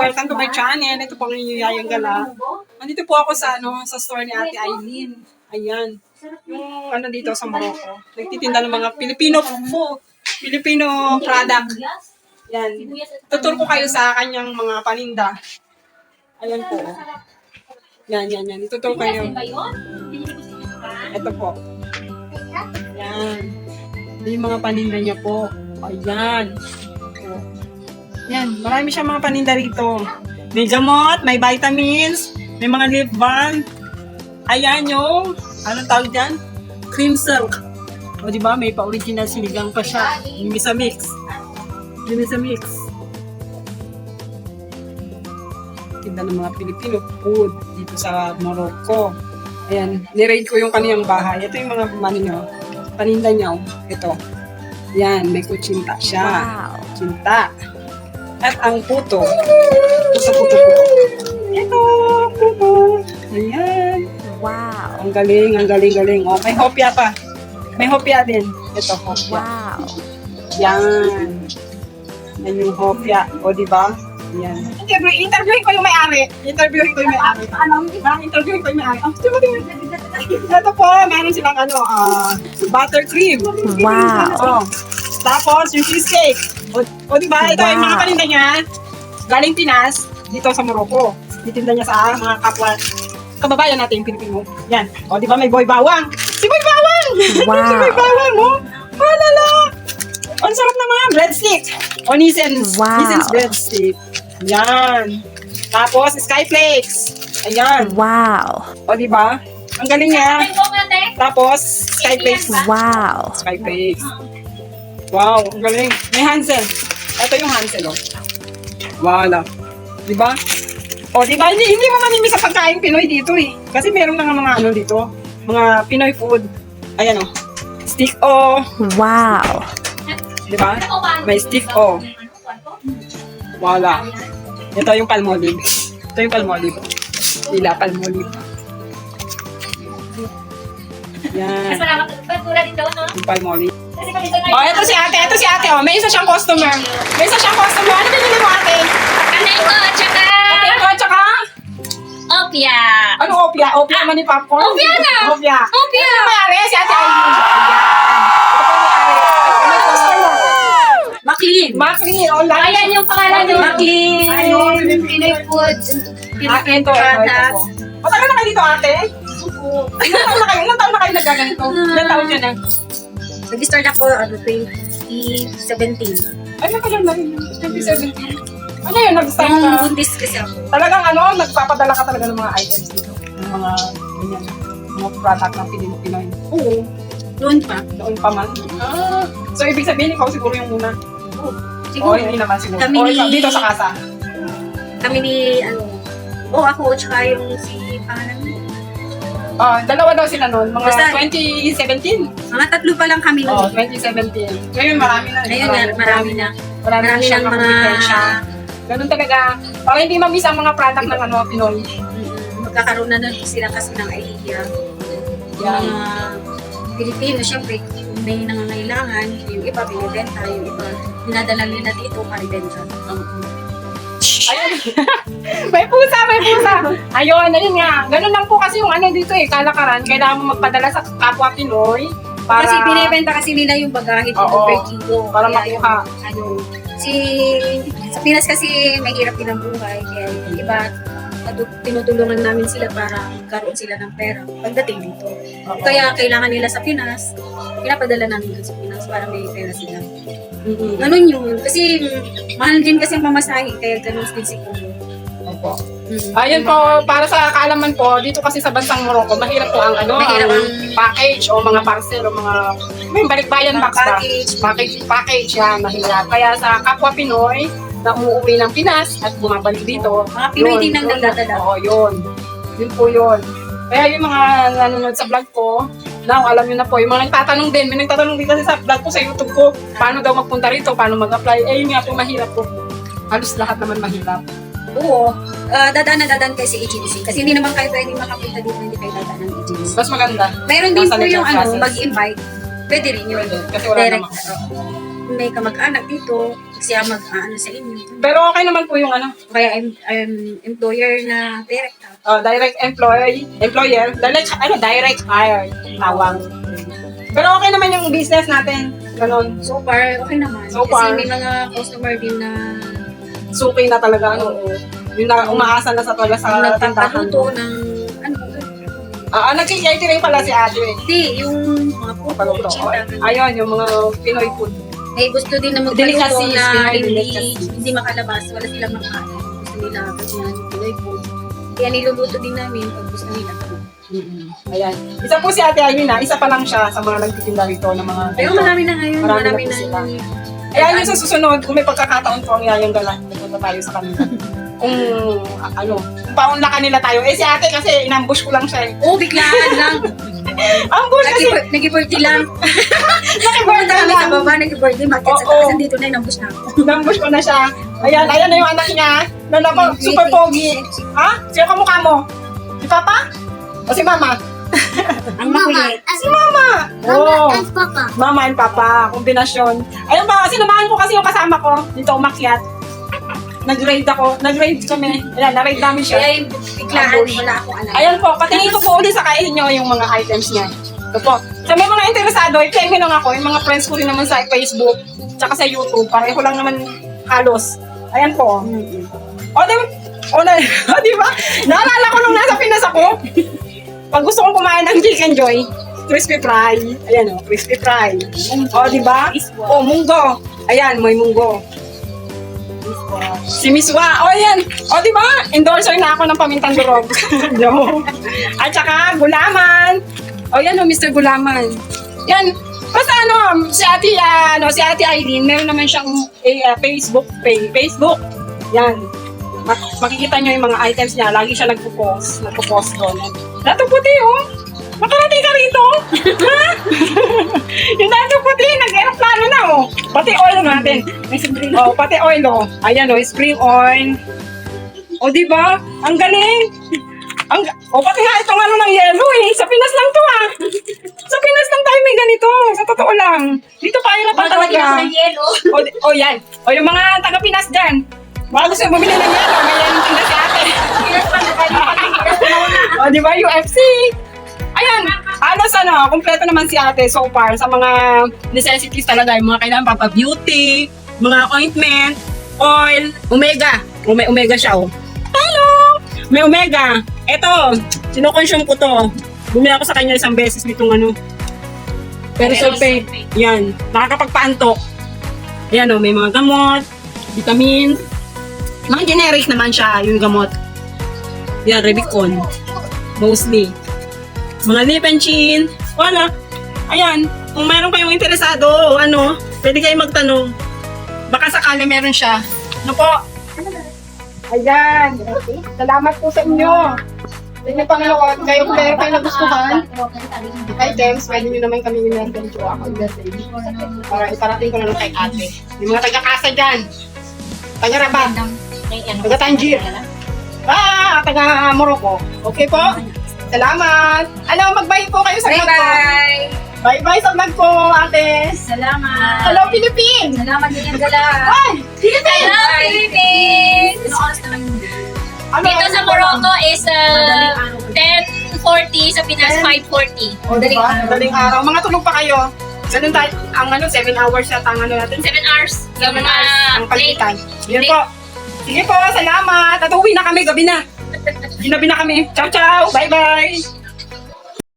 welcome to my channel. Ito po ang inyong Yayang Gala. Nandito po ako sa ano sa store ni Ate Eileen. Ayan. Yung ano dito sa Morocco. Nagtitinda ng mga Filipino food. Filipino product. Yan. Tutur ko kayo sa kanyang mga paninda. Ayan po. Yan, yan, yan. Itutur kayo. Ito po. Yan. Yung mga paninda niya po. Ayan. Po. Yan. Marami siyang mga paninda rito. May gamot, may vitamins, may mga lip balm. Ayan yung, anong tawag dyan? Cream silk. O di ba may pa-original sinigang pa siya. Yung isa mix. Yung isa mix. Tinda ng mga Filipino food dito sa Morocco. Ayan, nirate ko yung kaniyang bahay. Ito yung mga niya, paninda niya. Ito. Yan, may kutsinta siya. Wow. Kutsinta. At ang puto. Puto, puto, puto. Ito, puto. Ayan. Wow. Ang galing, ang galing, galing. Oh, may hopya pa. May hopya din. Ito, hopya. Wow. Yan. Yan yung hopya. O, di ba? Yan. Interview, interviewin ko yung may-ari. Interviewin ko yung may-ari. Ano, di ba? Interviewin ko yung may-ari. Oh, di ba, di ba? Ito po, meron silang ano, ah, buttercream. Wow. Oh. Tapos, yung cheesecake. O, o di ba? Ito yung mga Wow. paninda niya. Galing Pinas, dito sa Morocco. Titinda niya sa mga kapwa kababayan natin, Pilipino. Yan. O, di ba may boy bawang? Si boy bawang! Wow. si boy bawang, oh. Malala! Ang sarap naman. Breadstick. O, Nissen's. Wow. Nissen's breadstick. Yan. Tapos, skyflakes. Ayan. Wow. O, di ba? Ang galing niya. Tapos, skyflakes. Wow. Skyflakes. Wow, ang galing. May Hansel. Ito yung Hansel, oh. Wala. Di ba? O, di ba? Hindi, hindi mo manimi sa pagkain Pinoy dito, eh. Kasi meron na nga mga ano dito. Mga Pinoy food. Ayan, oh. Stick O. Wow. Di ba? May stick O. Wala. Ito yung palmolive. Ito yung palmolive. Lila palmolive. Yan. Yung palmolive. Oh, ito si ate. Ito si ate. Oh, may isa siyang customer. May isa siyang customer. Ano binili mo ate? Kanay ko, tsaka Ate, ito, tsaka, opya. ano opya? Opya man ni popcorn? Opya na! Opya. Opya! Ito yung may-ari, si ate Aileen. Ano? Maklin. Macri, online. Ayan yung pangalan nyo. Maklin. Ayun. Pinoy food. Ito. po. Matagal na kayo dito, ate? Ilan taon na kayo? Ilan taon na kayo nagaganito? Ilan taon ka na? Nag-start ako, ano, 2017. Ay, matagal na rin. 2017. Ano yun? Nag-start ka? buntis kasi ako. Talagang ano, nagpapadala ka talaga ng mga items dito. Ng mga, ganyan, mga product ng Pilipino Pinoy. Oo. Noon pa. Noon pa man. Ah, so, ibig sabihin, ikaw siguro yung una. O, Siguro. hindi naman siguro. Kami o, ni- dito sa kasa. Kami ni, ano, oo, ako, tsaka yung si, pangalan mo. Oh, dalawa daw sila noon. Mga Basta- 2017. Mga tatlo pa lang kami Oh, noon. 2017. Ngayon, marami na. Ngayon na, marami na. Marami, Marami siyang ng mga, kompetensya. Ganun talaga. Para hindi mamiss ang mga product ng ano, Pinoy. Mm, magkakaroon na nun sila kasi ng idea. Yung Yan. mga Pilipino, syempre, kung may nangangailangan, yung iba binibenta, yung iba dinadala nila dito para ibenta. Ayun. may pusa, may pusa. Ayun, ayun nga. Ganun lang po kasi yung ano dito eh, kalakaran. Kailangan mo magpadala sa kapwa Pinoy. Para, Kasi binibenta kasi nila yung bagahe dito Oo. per kilo. Para Kaya makuha. yung, Ano, si, sa Pinas kasi mahirap din ang buhay. Kaya yung iba, tinutulungan namin sila para magkaroon sila ng pera pagdating dito. Kaya kailangan nila sa Pinas, pinapadala namin sa Pinas para may pera sila. Mm-mm. Ganun yun. Kasi mahal din kasi ang pamasahe, kaya ganun din siguro. Opo. Mm. Ayun po, para sa kaalaman po, dito kasi sa bansang Morocco, mahirap po ang ano, Mahirap ang package o mga parcel o mga may balikbayan box ba? package. Package, package yan, mahirap. Kaya sa kapwa Pinoy, na umuwi ng Pinas at bumabalik dito, Mga Pinoy yun, din ang nagdadala. Oo, yun. Yun po yun. Kaya yung mga nanonood sa vlog ko, now alam nyo na po, yung mga nagtatanong din, may nagtatanong din kasi sa vlog ko sa YouTube ko, paano daw magpunta rito, paano mag-apply, eh yun nga po, mahirap po. Halos lahat naman mahirap. Oo. Uh, dadaan na dadaan kayo sa agency. Kasi hindi naman kayo pwede makapunta dito, hindi kayo dadaan ng agency. Mas maganda. Meron din po yung ano, mag-invite. Pwede rin yun. Pwede. Kasi wala Direct. naman. May kamag-anak dito, siya mag-ano sa inyo. Pero okay naman po yung ano, Kaya I'm, I'm employer na direct. uh, direct employee, employer, direct, ano, direct hire, tawag. Pero okay naman yung business natin. Ganon. So far, okay naman. So Kasi far. may mga customer din na Suki na talaga, ano. Yung na, umaasa na sa talaga sa tindahan. nagpapaluto ng ano? Ah, uh, nag-catering pala si ate. Hindi, yung mga food. Paluto. Ayun, yung mga Pinoy food. May gusto din na magpaluto Delicacies, na Pinoy hindi, hindi makalabas. Wala silang makain. Gusto nila yung Pinoy food. Kaya niluluto din namin pag gusto nila. Ayan. Isa po si Ate Irene, ah. isa pa lang siya sa mga nagtitinda rito ng mga Pero marami na ngayon. Marami Marami, na po na. sila. Ayan yung sa susunod, kung may pagkakataon po ang yayang galan, pupunta tayo sa kanila. kung ah, ano, kung paunlakan nila tayo. Eh si ate kasi inambush ko lang siya eh. Oo, biglaan lang. Ambush kasi! Nag- Nag-birthday lang. Pumunta kami sa baba, nag-birthday. Market sa taas. Dito na, inambus na ako. Inambush ko na siya. Ayan, ayan na yung anak niya. Na nako, super pogi. Ha? Sino kamukha mo? Si Papa? O si Mama? Ang makulit. Si Mama! Oo. and Papa. Mama and Papa, kombinasyon. Ayun ba, sinamahan ko kasi yung kasama ko dito umakyat. Nag-raid ako, nag-raid kami. Ayan, na-raid namin siya. Kaya yung biglaan, Ambush. wala akong alam. Ayan po, patingin ko po ulit sa kain nyo yung mga items niya. Ito po. Sa may mga interesado, i-check nyo lang ako. Yung mga friends ko rin naman sa Facebook, tsaka sa YouTube. Pareho lang naman halos. Ayan po. O, di ba? O, na, o, di ba? Naalala ko nung nasa Pinas ako. Pag gusto kong kumain ng chicken joy, crispy fry. Ayan o, crispy fry. O, di ba? O, munggo. Ayan, may munggo. Si Miss Wa. O, yan. O, di ba? Endorser na ako ng pamintang durog. no. At saka, gulaman. O, yan o, Mr. Gulaman. Yan. Basta ano, si Ate, ah, ano, si Ate Eileen, meron naman siyang eh, ah, Facebook page. Facebook. Yan. Mak- makikita nyo yung mga items niya. Lagi siya nagpo-post. Nagpo-post doon. Dato puti, oh. Makarating ka rito. ha? yung dato puti, nag-aeroplano na, oh. Pati oil natin. Oh, pati oil, oh. Ayan, oh, spring oil. O, di ba? Ang galing. Ang, o, pati nga itong ano ng yellow, eh. Sa Pinas lang to, ah. Sa Pinas lang tayo may ganito. Sa totoo lang. Dito pa pa talaga. yelo. O, di- o, yan. O, yung mga taga-Pinas dyan. Baka gusto yung bumili ng yellow. May yellow tinda si ate. o, di ba? UFC. Ayan, halos ano, kompleto naman si ate so far sa mga necessities talaga, yung mga kailangan papa beauty, mga ointment, oil, omega. May omega siya, oh. Hello! May omega. Ito, sinukonsume ko to. Bumili ako sa kanya isang beses nitong ano. Pero sulfate. Yan. Nakakapagpaantok. Ayan o, may mga gamot, vitamins. Mga generic naman siya, yung gamot. Yan, Revicon. Mostly. Mga lip and chin. Wala. Ayan. Kung mayroon kayong interesado, o ano, pwede kayo magtanong. Baka sakali meron siya. Ano po? Ayan. Salamat po sa inyo. Sa inyo Panginoon, kayo kung meron kayo nagustuhan, items, pwede nyo naman kami i-message o ako i-message. Para iparating ko na lang kay ate. Yung mga taga-kasa dyan. Taga-Rabat. Taga-Tangier. Ah, taga Morocco. Okay po? Salamat. Ano, mag-bye po kayo sa vlog ko. Bye-bye! Bye-bye sa vlog ko, ate. Salamat! Hello, Philippines! Salamat din yung gala! Ay! Philippines! Hello, Philippines! Ano oras naman yun? Ano, Dito sa Morocco is Madaling uh, araw. 10.40, sa Pinas 5.40. O, diba? Madaling araw. Mga tulog pa kayo. Ganun tayo. Ang ano, 7 hours yata ang ano natin. 7 hours. 7 Yung hours ang pagitan. Yan late. po. Sige po, salamat. At uwi na kami, gabi na. Ginabi na kami. Ciao, ciao. Bye-bye.